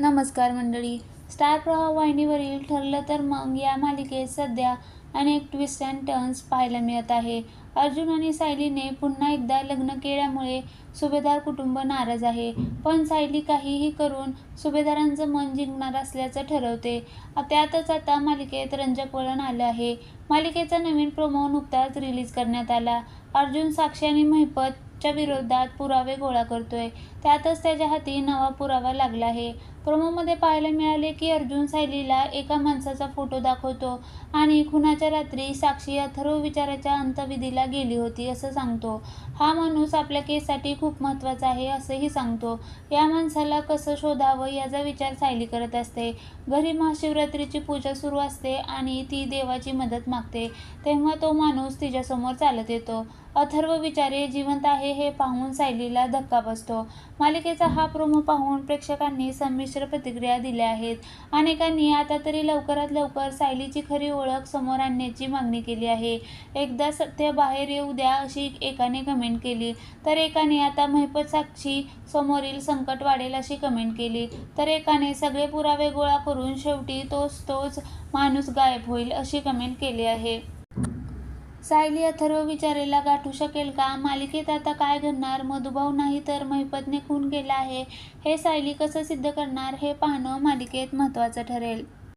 नमस्कार मंडळी. स्टार प्रवाह वाहिनीवरील ठरलं तर मग या मालिकेत सध्या अनेक ट्विस्ट अँड टर्न्स पाहायला मिळत आहे. अर्जुन आणि सायलीने पुन्हा एकदा लग्न केल्यामुळे सुभेदार कुटुंब नाराज आहे. पण सायली काहीही करून सुभेदारांचं मन जिंकणार असल्याचं ठरवते. त्यातच आता मालिकेत रंजक वळण आलं आहे. मालिकेचा नवीन प्रोमो नुकताच रिलीज करण्यात आला. अर्जुन साक्षी आणि च्या विरोधात पुरावे गोळा करतोय. त्यातच त्याच्या हाती नवा पुरावा लागला आहे. प्रोमोमध्ये पाहायला मिळाले की अर्जुन सायलीला एका माणसाचा फोटो दाखवतो आणि खुनाच्या रात्री साक्षी अथर्व विचाराच्या अंतविधीला गेली होती असं सांगतो. हा माणूस आपल्या केससाठी खूप महत्त्वाचा आहे असंही सांगतो. या माणसाला कसं शोधावं याचा विचार सायली करत असते. घरी महाशिवरात्रीची पूजा सुरू असते आणि ती देवाची मदत मागते. तेव्हा तो माणूस तिच्यासमोर चालत येतो. अथर्व विचारे जिवंत आहे हे पाहून सायलीला धक्का बसतो. मालिकेचा हा प्रोमो पाहून प्रेक्षकांनी संमिश्र प्रतिक्रिया दिल्या आहेत. अनेकांनी आता तरी लवकरात लवकर सायलीची खरी ओळख समोर आणण्याची मागणी केली आहे. एकदा सत्य बाहेर येऊ द्या अशी एकाने कमेंट केली तर एकाने आता महिपत साक्षी समोरील संकट वाढेल अशी कमेंट केली तर एकाने सगळे पुरावे गोळा करून शेवटी तोच तोच माणूस गायब होईल अशी कमेंट केली आहे. सायली अथर्व विचारेला गाठू शकेल का? मालिकेत आता काय घडणार? मधुभाऊ नाही तर महिपतने खून केला आहे. हे सायली कसं सिद्ध करणार? हे पाहणं मालिकेत महत्त्वाचं ठरेल.